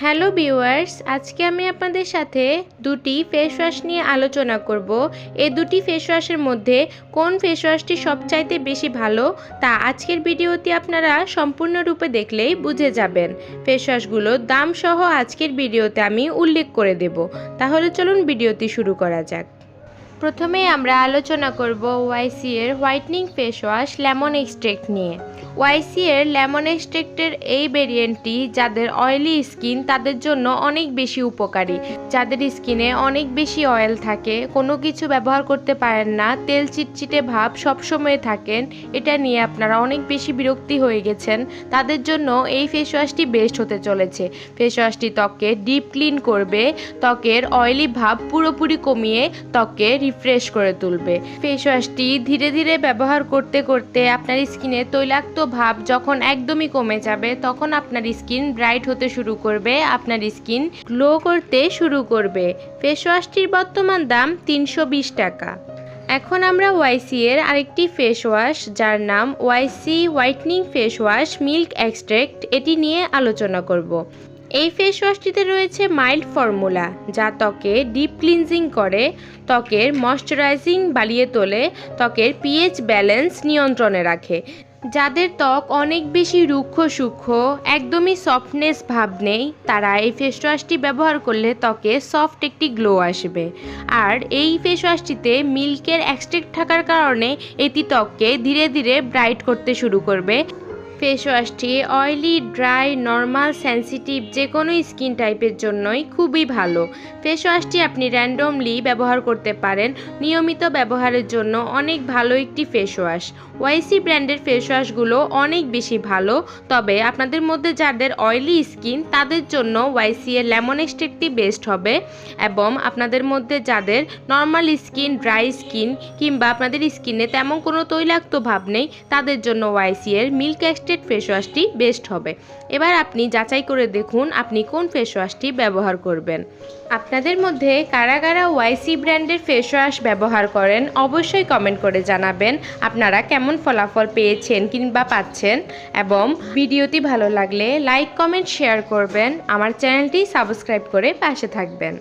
Hello viewers, আজকে আমি আপনাদের সাথে দুটি ফেস ওয়াশ নিয়ে আলোচনা করব। এই দুটি ফেস ওয়াশের মধ্যে কোন ফেস ওয়াশটি সবচাইতে বেশি ভালো তা আজকের ভিডিওতে আপনারা সম্পূর্ণরূপে দেখলেই বুঝে যাবেন। ফেস ওয়াশগুলোর দাম সহ আজকের ভিডিওতে আমি উল্লেখ করে দেব। তাহলে চলুন ভিডিওটি শুরু করা যাক। প্রথমে আমরা আলোচনা করব ওয়াইসি এর whitening face wash lemon extract নিয়ে। ওয়াইসি এর লেমন এক্সট্রেক্টের এই ভেরিয়েন্টটি যাদের অয়েলি স্কিন তাদের জন্য অনেক বেশি উপকারী। যাদের স্কিনে অনেক বেশি অয়েল থাকে, কোনো কিছু ব্যবহার করতে পারেন না, তেল চিটচিটে ভাব সবসময় থাকেন, এটা নিয়ে আপনারা অনেক বেশি বিরক্তি হয়ে গেছেন। তাদের জন্য এই ফেস ওয়াশটি বেস্ট হতে চলেছে। ফেস ওয়াশটি ত্বককে ডিপ ক্লিন করবে, ত্বকের অয়েলি ভাব পুরোপুরি কমিয়ে ত্বককে রিফ্রেশ করে তুলবে। ফেস ওয়াশটি ধীরে ধীরে ব্যবহার করতে করতে আপনার স্কিনে তৈলাক্ত ভাব যখন একদমই কমে যাবে, তখন আপনার স্কিন ব্রাইট হতে শুরু করবে, আপনার স্কিন গ্লো করতে শুরু করবে। ফেস ওয়াশটির বর্তমান দাম তিনশো বিশ টাকা। এখন আমরা ওয়াইসি এর আরেকটি ফেস ওয়াশ যার নাম YC whitening face wash milk extract এটি নিয়ে আলোচনা করব। এই ফেস ওয়াশটিতে রয়েছে মাইল্ড ফর্মুলা, যা ত্বকে ডিপ ক্লিনজিং করে, ত্বকের ময়শ্চারাইজিং বাড়িয়ে তোলে, ত্বকের পিএইচ ব্যালেন্স নিয়ন্ত্রণে রাখে। যাদের ত্বক অনেক বেশি রুক্ষ সূক্ষ্ম, একদমই সফটনেস ভাব নেই, তারা এই ফেস ওয়াশটি ব্যবহার করলে ত্বকে সফট একটি গ্লো আসবে। আর এই ফেস ওয়াশটিতে মিল্কের এক্সট্রেক্ট থাকার কারণে এটি ত্বককে ধীরে ধীরে ব্রাইট করতে শুরু করবে। ফেস ওয়াশটি অয়েলি, ড্রাই, নর্মাল, সেন্সিটিভ যে কোনো স্কিন টাইপের জন্যই খুবই ভালো। ফেস ওয়াশটি আপনি র্যান্ডমলি ব্যবহার করতে পারেন। নিয়মিত ব্যবহারের জন্য অনেক ভালো একটি ফেস ওয়াশ ওয়াইসি ব্র্যান্ডের ফেস ওয়াশগুলো অনেক বেশি ভালো, তবে আপনাদের মধ্যে যাদের অয়েলি স্কিন, তাদের জন্য ওয়াইসি এর লেমন এক্সট্রেক্টটি বেস্ট হবে এবং আপনাদের মধ্যে যাদের নর্মাল স্কিন, ড্রাই স্কিন কিংবা আপনাদের স্কিনে তেমন কোনো তৈলাক্ত ভাব নেই, তাদের জন্য ওয়াইসি এর মিল্ক এক্সট্রেক্ট ফেস ওয়াশটি বেস্ট হবে। এবার আপনি যাচাই করে দেখুন আপনি কোন ফেস ওয়াশটি ব্যবহার করবেন। আপনাদের মধ্যে কারা কারা ওয়াইসি ব্র্যান্ডের ফেস ওয়াশ ব্যবহার করেন অবশ্যই কমেন্ট করে জানাবেন আপনারা কেমন ফলাফল পেয়েছেন কিংবা পাচ্ছেন এবং ভিডিওটি ভালো লাগলে লাইক কমেন্ট শেয়ার করবেন। আমার চ্যানেলটি সাবস্ক্রাইব করে পাশে থাকবেন।